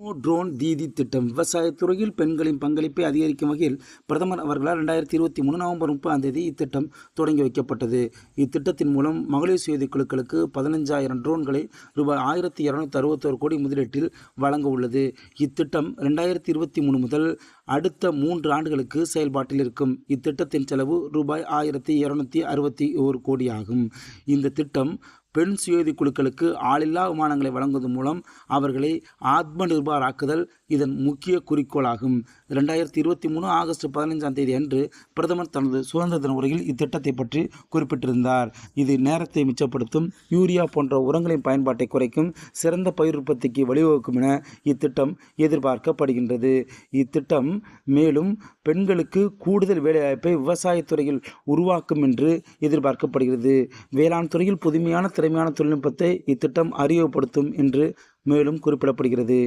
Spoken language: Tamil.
ட்ரோன் தீதி திட்டம். விவசாயத்துறையில் பெண்களின் பங்களிப்பை அதிகரிக்கும் வகையில் பிரதமர் அவர்களால் ரெண்டாயிரத்தி இருபத்தி மூணு நவம்பர் முப்பதாம் தேதி இத்திட்டம் தொடங்கி வைக்கப்பட்டது. இத்திட்டத்தின் மூலம் மகளிர் சுயதி குழுக்களுக்கு பதினஞ்சாயிரம் ட்ரோன்களை ரூபாய் ஆயிரத்தி இரநூத்தி அறுபத்தோரு கோடி முதலீட்டில் வழங்க உள்ளது. இத்திட்டம் ரெண்டாயிரத்தி இருபத்தி மூணு முதல் அடுத்த மூன்று ஆண்டுகளுக்கு செயல்பாட்டில் இருக்கும். இத்திட்டத்தின் செலவு ரூபாய் ஆயிரத்தி இருநூத்தி அறுபத்தி ஓர் கோடி ஆகும் இந்த திட்டம் பெண் சுயோதி குழுக்களுக்கு ஆளில்லா விமானங்களை வழங்குவதன் மூலம் அவர்களை ஆத்ம நிர்பாராக்குதல் இதன் முக்கிய குறிக்கோளாகும். ரெண்டாயிரத்தி இருபத்தி மூணு ஆகஸ்ட் பதினைஞ்சாம் தேதி அன்று பிரதமர் தனது சுதந்திர தின உரையில் இத்திட்டத்தை பற்றி குறிப்பிட்டிருந்தார். இது நேரத்தை மிச்சப்படுத்தும் யூரியா போன்ற உரங்களின் பயன்பாட்டை குறைக்கும் சிறந்த பயிர் உற்பத்திக்கு வழிவகுக்கும் என இத்திட்டம் எதிர்பார்க்கப்படுகின்றது. இத்திட்டம் மேலும் பெண்களுக்கு கூடுதல் வேலைவாய்ப்பை விவசாயத்துறையில் உருவாக்கும் என்று எதிர்பார்க்கப்படுகிறது. வேளாண் துறையில் புதுமையான திறமையான தொழில்நுட்பத்தை இத்திட்டம் அறிமுகப்படுத்தும் என்று மேலும் குறிப்பிடப்படுகிறது.